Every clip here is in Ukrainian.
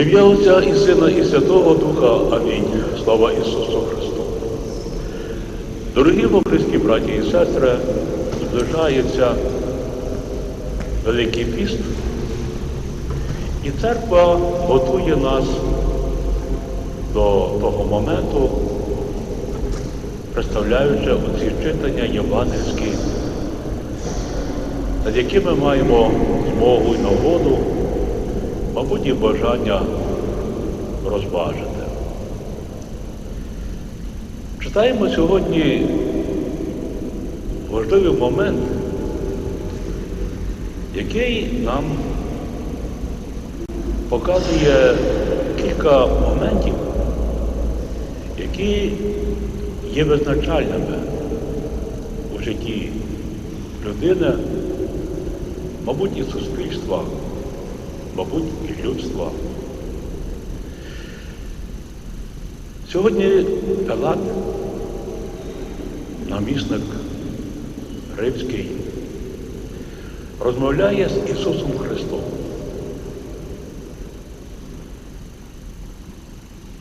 Ім'я Отця і Сина, і Святого Духа. Амінь. Слава Ісусу Христу. Дорогі христі браті і сестри, зближається Великий піст, і церква готує нас до того моменту, представляючи оці читання євангельські, над якими маємо змогу і нагоду, мабуть, і бажання розважити. Читаємо сьогодні важливий момент, який нам показує кілька моментів, які є визначальними у житті людини, мабуть, і суспільства, мабуть, і людства. Сьогодні Пилат, намісник римський, розмовляє з Ісусом Христом.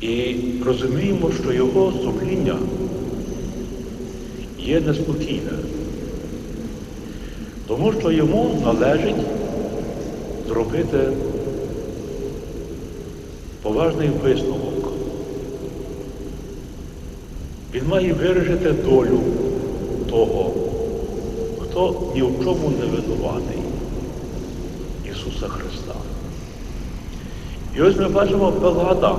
І розуміємо, що його сумління є неспокійне, тому що йому належить зробити поважний висновок. Він має виражити долю того, хто ні в чому не винуватий Ісуса Христа. І ось ми бачимо Пилата,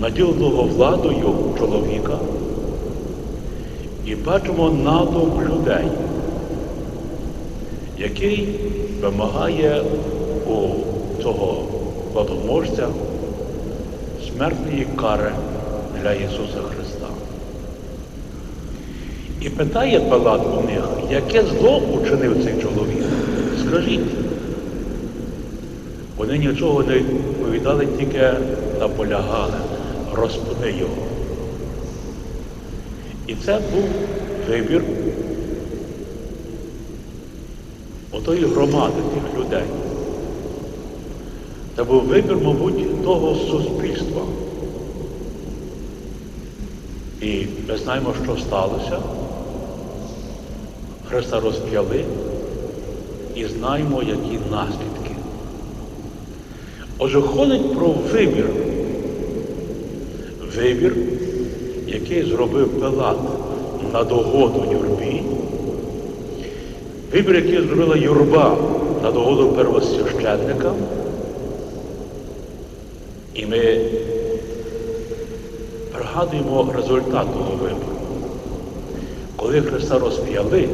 наділеного владою чоловіка, і бачимо натовп людей, який вимагає у цього владоможця смертної кари для Ісуса Христа. І питає Пилат у них, яке зло учинив цей чоловік? Скажіть. Вони нічого не відповідали, тільки наполягали, розпни його. І це був вибір отої громади, тих людей. Це був вибір, мабуть, того суспільства. І ми знаємо, що сталося. Христа розп'яли і знаємо, які наслідки. Отже, ходить про вибір. Вибір, який зробив Пилат на догоду юрбі. Вибір, який зробила юрба на догоду первосвященника. І ми пригадуємо результат того вибору. Коли Христа розп'яли,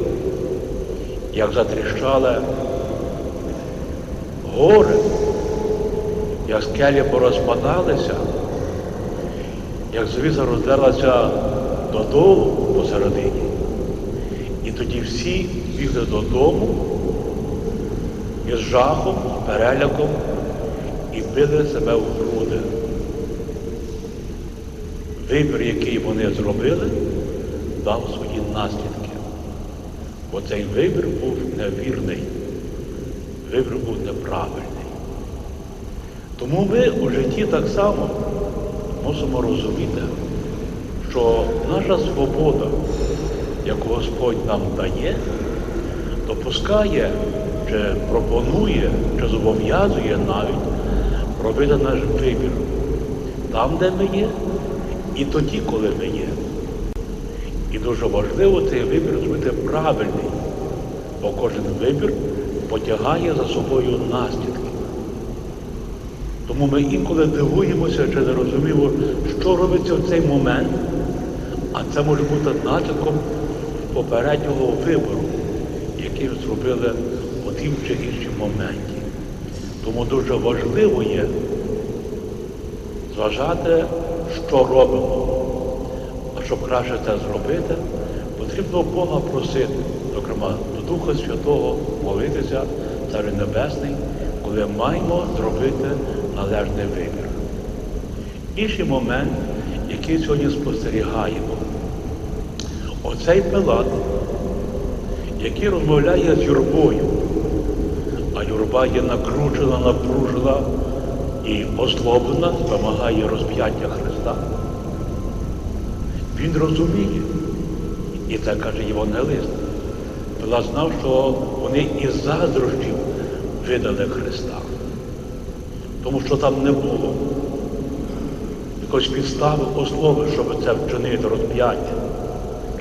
як затріщали гори, як скелі порозпадалися, як звіза роздерлася додолу посередині. Тоді всі бігли додому із жахом, переляком і били себе в груди. Вибір, який вони зробили, дав свої наслідки. Бо цей вибір був невірний, вибір був неправильний. Тому ми у житті так само мусимо розуміти, що наша свобода, яку Господь нам дає, допускає, чи пропонує, чи зобов'язує навіть робити наш вибір там, де ми є, і тоді, коли ми є. І дуже важливо цей вибір зробити правильний, бо кожен вибір потягає за собою наслідки. Тому ми інколи дивуємося чи не розуміємо, що робиться в цей момент, а це може бути наслідком попереднього вибору, який зробили у тим чи іншому моменті. Тому дуже важливо є зважати, що робимо. А щоб краще це зробити, потрібно Бога просити, зокрема, до Духа Святого молитися, Царю Небесний, коли маємо зробити належний вибір. Інший момент, який сьогодні спостерігаємо, оцей Пилат, який розмовляє з юрбою, а юрба є накручена, напружена, і ослоблена, вимагає розп'яття Христа. Він розуміє, і це каже Євангелист. Пилат знав, що вони із заздрощів видали Христа. Тому що там не було якоїсь підстави основи, щоб це вчинити розп'яття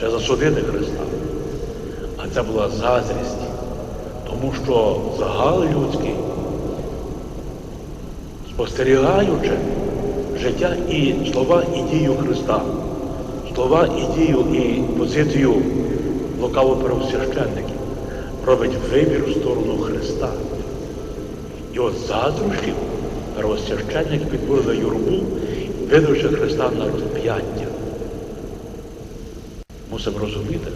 чи засудити Христа. А це була заздрість, тому що загал людський, спостерігаючи життя і слова і дію Христа, слова і дію і позицію лукаво первосвященників, робить вибір в сторону Христа. І от заздрощів первосвященник підбурили юрбу, видавши Христа на розп'яття. Мусимо розуміти,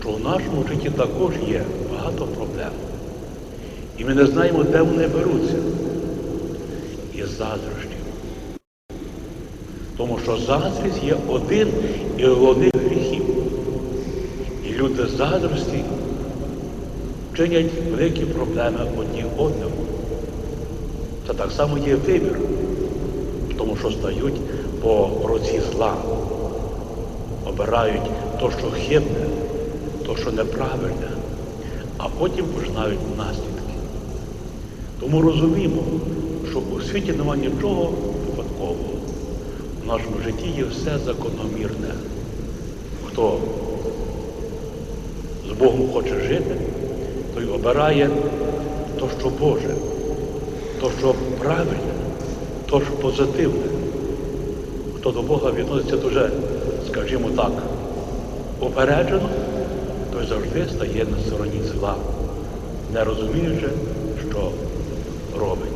що в нашому житті також є багато проблем. І ми не знаємо, де вони беруться. Із заздрощів. Тому що заздрість є один із головних гріхів. І люди заздрості чинять великі проблеми одні одному. Це так само є вибір, тому що стають по році зла, обирають то, що хибне, то, що неправильне, а потім починають наслідки. Тому розуміємо, що у світі немає нічого випадкового. В нашому житті є все закономірне. Хто з Богом хоче жити, той обирає то, що Боже, то, що правильне, то, що позитивне. Хто до Бога відноситься дуже, скажімо так, упереджено, той завжди стає на стороні зла, не розуміючи, що робить.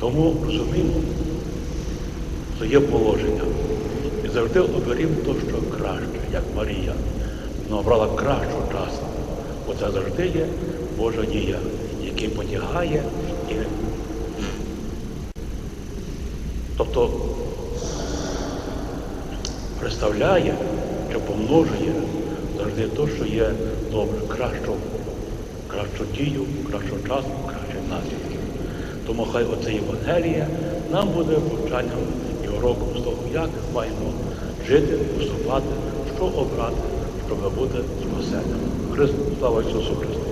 Тому розуміємо, що є положення. І завжди оберімо то, що краще, як Марія. Вона обрала кращу часу. Бо це завжди є Божа дія, який потягає і. Тобто представляє чи помножує завжди те, що є добре, кращу, кращу дію, кращу часу, кращі наслідки. Тому хай оце Євангеліє нам буде повчанням і уроком з того, як маємо жити, поступати, що обрати, щоб бути спасенням. Христос, слава Ісусу Христу!